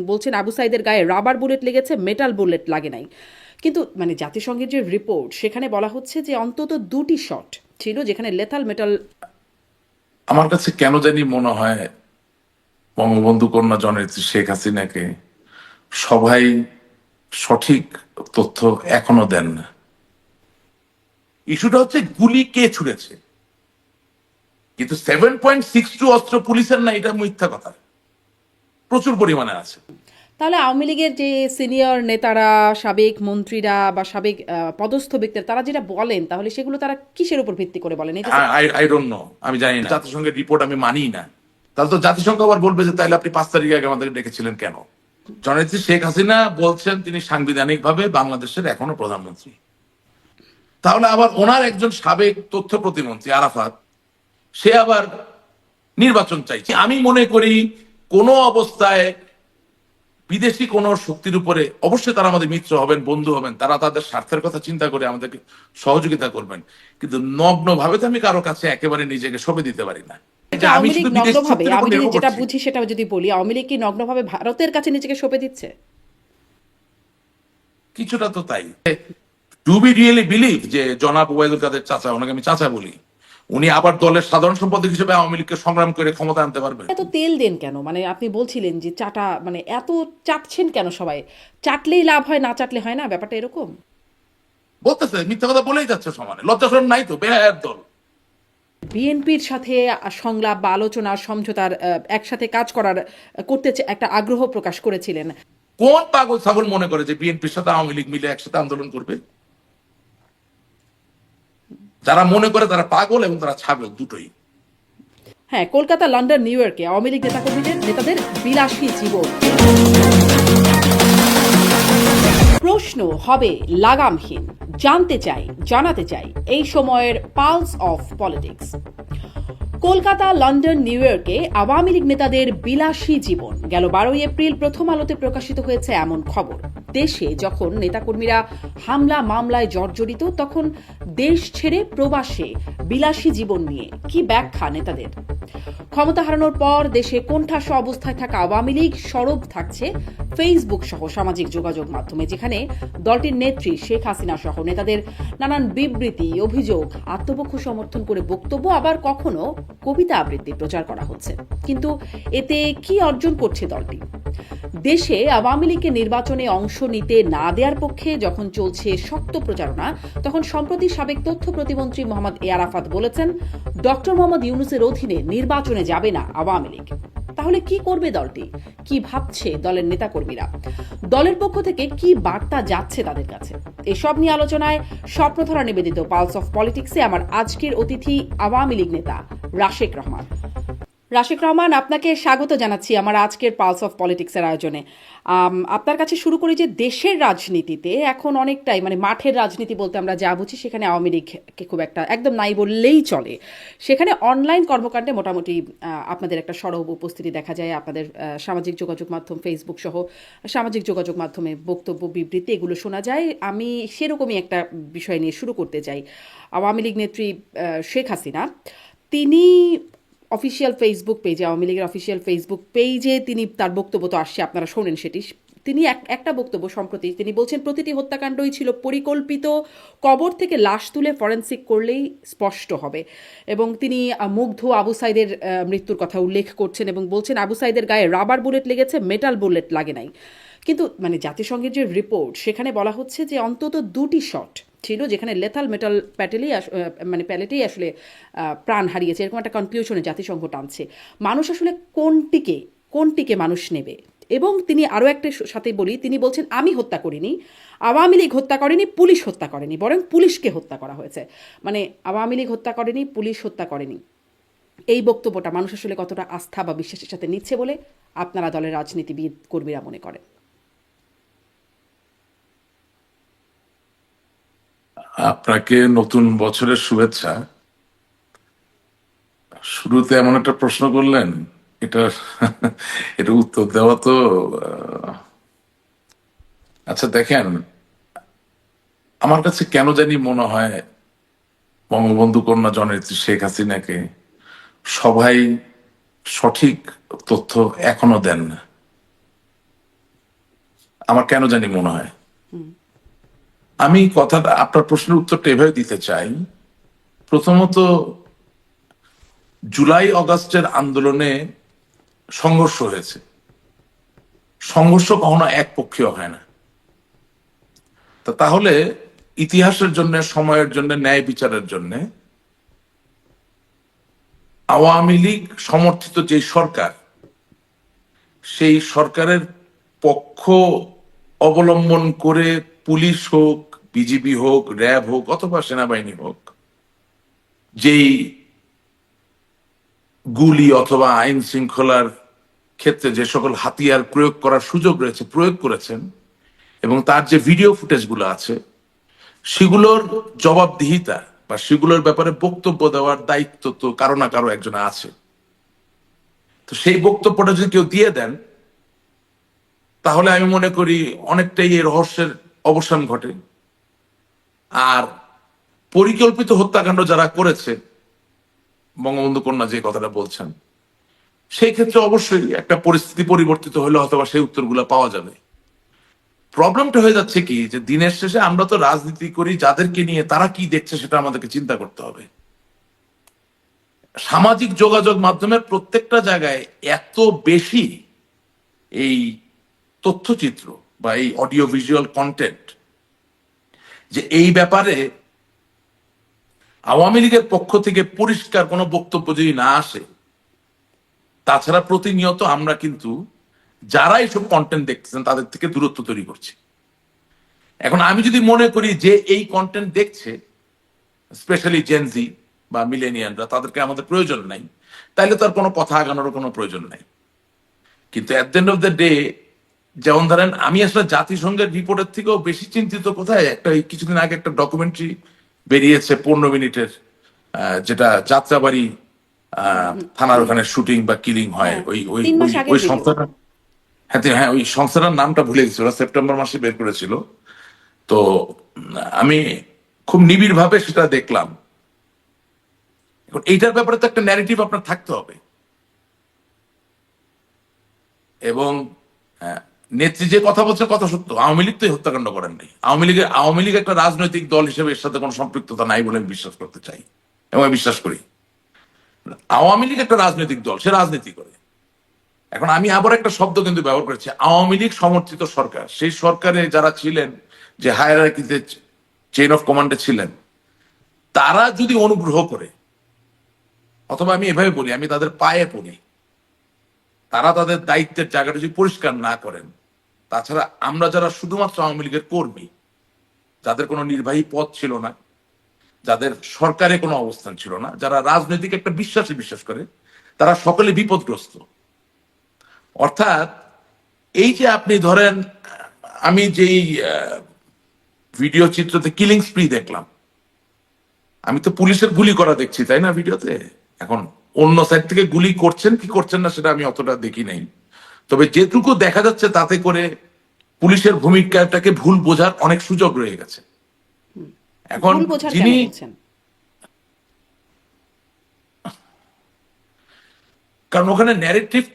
বলছেন আবু সাইদের গায়ে রাবার বুলেট লেগেছে, মেটাল বুলেট লাগে নাই। কিন্তু মানে জাতিসংঘের যে রিপোর্ট, সেখানে বলা হচ্ছে যে অন্তত দুটি শট ছিল যেখানে লেথাল মেটাল আমার কাছে কেন জানি মনে হয় বঙ্গবন্ধু কন্যা জননেত্রী শেখ হাসিনাকে সবাই সঠিক তথ্য এখনও দেন না। ইস্যুটা হচ্ছে গুলি কে ছুড়েছে। কিন্তু সেভেন পয়েন্ট সিক্স টু অস্ত্র পুলিশের না, এটা মিথ্যা কথা। প্রচুর পরিমাণে আছে। তাহলে আওয়ামী লীগের যে সিনিয়র নেতারা সাবেক মন্ত্রীরা বা সাবেক আহ, পদস্থ ব্যক্তিরা তারা যেটা বলেন তাহলে সেগুলো তারা কিসের উপর ভিত্তি করে বলেন? আই ডোন্ট নো আমি জানি না। জাতিসংঘের রিপোর্ট আমি মানি না। তাহলে তো জাতিসংঘ আবার বলবে যে তাহলে আপনি পাঁচ তারিখ আগে আমাদের ডেকেছিলেন কেন? জননেত্রী শেখ হাসিনা বলছেন তিনি সাংবিধানিক ভাবে বাংলাদেশের এখনও প্রধানমন্ত্রী। তাহলে আবার ওনার একজন সাবেক তথ্য প্রতিমন্ত্রী আরাফাত সে আবার নির্বাচন চাইছে। আমি মনে করি কোন অবস্থায় বিদেশি কোন শক্তির উপরে অবশ্যই তারা আমাদের মিত্র হবেন বন্ধু হবেন। তারা তাদের স্বার্থের কথা চিন্তা করে আমাদেরকে সহযোগিতা করবেন। কিন্তু নগ্ন ভাবে তো আমি কারও কাছে একেবারে নিজেকে সঁপে দিতে পারি না। নগ্নভাবে আমি যেটা বুঝি সেটা যদি বলি আওয়ামী লীগ কি নগ্নভাবে ভারতের কাছে নিজেকে সঁপে দিচ্ছে? কিছুটা তো তাই। ডু বি রিয়েলি বিলিভ যে জনাব ওবায়দুল কাদের চাচা ওনাকে আমি চাচা বলি। উনি আবার দলের সাধারণ সম্পাদক হিসেবে আওয়ামী লীগকে সংগ্রাম করে ক্ষমতা আনতে পারবেন এত তেল দেন কেন? মানে আপনি বলছিলেন যে চাটা মানে এত চাটছেন কেন সবাই? চাটলেই লাভ হয় না চাটলে হয় না? ব্যাপারটা এরকম? বলতেছে মিথ্যা কথা বলেই যাচ্ছে সমানে। লজ্জাসরণ নাই তো বেহায়ের দল। বিএনপির সাথে সংলাপ বা আলোচনা সমঝোতার একসাথে কাজ করার করতে একটা আগ্রহ প্রকাশ করেছিলেন। কোন পাগল ছাগল মনে করে যে বিএনপির সাথে আওয়ামী লীগ মিলে একসাথে আন্দোলন করবে? যারা মনে করে তারা পাগল এবং তারা ছাগল দুটোই। হ্যাঁ কলকাতা, লন্ডন, নিউ ইয়র্কে আওয়ামী লীগ নেতাকর্মীদের নেতাদের বিলাসী জীবন। প্রশ্ন হবে লাগামহীন, জানতে চাই, জানাতে চাই এই সময়ের pulse of politics. Kolkata, London, new ইয়র্কে আওয়ামী লীগ নেতাদের বিলাসী জীবন। গেল বারোই এপ্রিল প্রথম আলোতে প্রকাশিত হয়েছে এমন খবর। দেশে যখন নেতাকর্মীরা হামলা, মামলায় জর্জরিত, তখন দেশ ছেড়ে প্রবাসে বিলাসী জীবন নিয়ে কি ব্যাখ্যা নেতাদের? ক্ষমতা হারানোর পর দেশে কোণঠাসা অবস্থায় থাকা আওয়ামী লীগ সরব থাকছে ফেসবুক সহ সামাজিক যোগাযোগ মাধ্যমে, যেখানে দলটির নেত্রী শেখ হাসিনা সহ নেতাদের নানান বিবৃতি, অভিযোগ, আত্মপক্ষ সমর্থন করে বক্তব্য আবার কখনো কবিতা আবৃত্তি প্রচার করা হচ্ছে। কিন্তু এতে কি অর্জন করছে দলটি? দেশে আওয়ামী লীগকে নির্বাচনে অংশ নিতে না দেওয়ার পক্ষে যখন চলছে শক্ত প্রচারণা, তখন সম্প্রতি সাবেক তথ্য প্রতিমন্ত্রী মোহাম্মদ এ আরাফাত বলেছেন, ডক্টর মোহাম্মদ ইউনুসের অধীনে নির্বাচনে যাবে না আওয়ামী লীগ। তাহলে কি করবে দলটি? কি ভাবছে দলের নেতাকর্মীরা? দলের পক্ষ থেকে কি বার্তা যাচ্ছে তাদের কাছে? এসব নিয়ে আলোচনায় স্বপ্নধরা নিবেদিত পালস অফ পলিটিক্সে আমার আজকের অতিথি আওয়ামী লীগ নেতা রাশেক রহমান। রাশেক রহমান, আপনাকে স্বাগত জানাচ্ছি আমার আজকের পালস অফ পলিটিক্সের আয়োজনে। আপনার কাছে শুরু করি যে দেশের রাজনীতিতে এখন অনেকটাই মানে মাঠের রাজনীতি বলতে আমরা যা বুঝি, সেখানে আওয়ামী লীগকে খুব একটা একদম নাই বললেই চলে। সেখানে অনলাইন কর্মকাণ্ডে মোটামুটি আপনাদের একটা সরব উপস্থিতি দেখা যায়। আপনাদের সামাজিক যোগাযোগ মাধ্যম ফেসবুক সহ সামাজিক যোগাযোগ মাধ্যমে বক্তব্য, বিবৃতি এগুলো শোনা যায়। আমি সেরকমই একটা বিষয় নিয়ে শুরু করতে চাই। আওয়ামী লীগ নেত্রী শেখ হাসিনা, তিনি অফিসিয়াল ফেসবুক পেজে আওয়ামী লীগের অফিসিয়াল ফেসবুক পেজে তিনি তার বক্তব্য তো আসছে, আপনারা শোনেন সেটি। তিনি এক- একটা বক্তব্য সম্প্রতি তিনি বলছেন, প্রতিটি হত্যাকাণ্ডই ছিল পরিকল্পিত, কবর থেকে লাশ তুলে ফরেন্সিক করলেই স্পষ্ট হবে। এবং তিনি মুগ্ধ আবু সাইদের মৃত্যুর কথা উল্লেখ করছেন এবং বলছেন, আবু সাইদের গায়ে রাবার বুলেট লেগেছে মেটাল বুলেট লাগে নাই। কিন্তু মানে জাতিসংঘের যে রিপোর্ট সেখানে বলা হচ্ছে যে অন্তত দুটি শট ছিল যেখানে লেথাল মেটাল প্যাটেলেই মানে প্যালেটেই আসলে প্রাণ হারিয়েছে। এরকম একটা কনক্লুশনে জাতিসংঘ টানছে। মানুষ আসলে কোনটিকে কোনটিকে মানুষ নেবে? এবং তিনি আরও একটা সাথে বলি, তিনি বলছেন, আমি হত্যা করিনি। আওয়ামী লীগ হত্যা করেনি, পুলিশ হত্যা করেনি। বরং পুলিশকে হত্যা করা হয়েছে। মানে আওয়ামী লীগ হত্যা করেনি, পুলিশ হত্যা করেনি। এই বক্তব্যটা মানুষ আসলে কতটা আস্থা বা বিশ্বাসের সাথে নিচ্ছে বলে আপনারা দলের রাজনীতিবিদ কর্মীরা মনে করেন? আপনাকে নতুন বছরের শুভেচ্ছা। শুরুতে এমন একটা প্রশ্ন করলেন, এটা এটা উত্তর দেওয়া তো আচ্ছা দেখেন, আমার কাছে কেন জানি মনে হয় বঙ্গবন্ধু কন্যা জননেত্রী শেখ হাসিনাকে সবাই সঠিক তথ্য এখনও দেন না। আমার কেন জানি মনে হয়? আমি কথাটা আপনার প্রশ্নের উত্তরটা এভাবে দিতে চাই। প্রথমত, জুলাই অগাস্টের আন্দোলনে সংঘর্ষ হয়েছে। সংঘর্ষ কখনো এক একপক্ষীয় হয় না। তা তাহলে ইতিহাসের জন্য, সময়ের জন্য, ন্যায় বিচারের জন্য আওয়ামী লীগ সমর্থিত যে সরকার, সেই সরকারের পক্ষ অবলম্বন করে পুলিশ হোক, বিজিবি হোক, র্যাব হোক, অথবা সেনাবাহিনী হোক, যেই গুলি অথবা আইন শৃঙ্খলার ক্ষেত্রে যে সকল হাতিয়ার প্রয়োগ করার সুযোগ রয়েছে, প্রয়োগ করেছেন, এবং তার যে ভিডিও ফুটেজগুলো আছে, সেগুলোর জবাবদিহিতা বা সেগুলোর ব্যাপারে বক্তব্য দেওয়ার দায়িত্ব তো কারও না কারও একজন আছে। তো সেই বক্তব্যটা যদি কেউ দিয়ে দেন তাহলে আমি মনে করি অনেকটাই এই রহস্যের অবসান ঘটে। আর পরিকল্পিত হত্যাকাণ্ড যারা করেছে, বঙ্গবন্ধু কন্যা যে কথাটা বলছেন, সেই ক্ষেত্রে অবশ্যই একটা পরিস্থিতি পরিবর্তিত হলে অথবা সেই উত্তরগুলো পাওয়া যাবে। প্রবলেমটা হয়ে যাচ্ছে কি, যে দিনের শেষে আমরা তো রাজনীতি করি, যাদেরকে নিয়ে তারা কি দেখছে সেটা আমাদেরকে চিন্তা করতে হবে। সামাজিক যোগাযোগ মাধ্যমের প্রত্যেকটা জায়গায় এত বেশি এই তথ্যচিত্র বা এই অডিও ভিজুয়াল কন্টেন্ট যে এই ব্যাপারে আওয়ামী লীগের পক্ষ থেকে পরিষ্কার কোনো বক্তব্য যদি না আসে, তাছাড়া প্রতিনিয়ত আমরা কিন্তু যারা এইসব কন্টেন্ট দেখতেছেন, তাদের থেকে দূরত্ব তৈরি করছি। এখন আমি যদি মনে করি যে এই কন্টেন্ট দেখছে স্পেশালি জেনজি বা মিলেনিয়ানরা তাদেরকে আমাদের প্রয়োজন নাই। তাইলে তো আর কোনো কথা আগানোর কোনো প্রয়োজন নাই। কিন্তু at the end of the day যেমন ধরেন আমি আসলে জাতিসংঘের রিপোর্টের থেকেও বেশি চিন্তিত কোথায়? একটা কিছুদিন আগে একটা ডকুমেন্টারি বেরিয়েছে পনেরো মিনিটের যেটা যাত্রাবাড়ি থানার ওখানে শুটিং বা কিলিং হয়। হ্যাঁ, ওই ওই ওই-। সংস্থাটা হ্যাঁ হ্যাঁ ওই সংস্থাটার নামটা ভুলে গেছি ওরা সেপ্টেম্বর মাসে বের করেছিল। তো আমি খুব নিবিড় ভাবে সেটা দেখলাম। এইটার ব্যাপারে তো একটা ন্যারেটিভ আপনার থাকতে হবে। এবং আহ, নেত্রী যে কথা বলছে কথা সত্য। আওয়ামী লীগ তো হত্যাকাণ্ড করেন নাই। আওয়ামী লীগের আওয়ামী লীগ একটা রাজনৈতিক দল হিসেবে এর সাথে কোনো সম্পৃক্ততা নাই বলে আমি বিশ্বাস করতে চাই। এবং আমি বিশ্বাস করি। আওয়ামী লীগ একটা রাজনৈতিক দল, সে রাজনীতি করে। এখন আমি আবার একটা শব্দ কিন্তু ব্যবহার করেছি। আওয়ামী লীগ সমর্থিত সরকার, সেই সরকারে যারা ছিলেন, যে হায়ারাকিতে চেইন অফ কমান্ডে ছিলেন, তারা যদি অনুগ্রহ করে, অথবা আমি এভাবে বলি, আমি তাদের পায়ে পড়ি, তারা তাদের দায়িত্বের জায়গাটা যদি পরিষ্কার না করেন তাছাড়া আমরা যারা শুধুমাত্র আওয়ামী লীগের কর্মী, যাদের কোনো নির্বাহী পদ ছিল না, যাদের সরকারে কোনো অবস্থান ছিল না, যারা রাজনৈতিক একটা বিশ্বাসে বিশ্বাস করে, তারা সকলে বিপদগ্রস্ত। অর্থাৎ এই যে আপনি ধরেন, আমি যেই ভিডিও চিত্রতে কিলিং স্প্রি দেখলাম, আমি তো পুলিশের গুলি করা দেখছি, তাই না ভিডিওতে? এখন অন্য সাইড থেকে গুলি করছেন, কি করছেন না সেটা আমি অতটা দেখি নাই। তবে যেটুকু দেখা যাচ্ছে তাতে করে পুলিশের ভূমিকাটাকে ভুল বোঝার অনেক সুযোগ রয়ে গেছে। এখন যিনি কারণ ওখানে ন্যারেটিভটা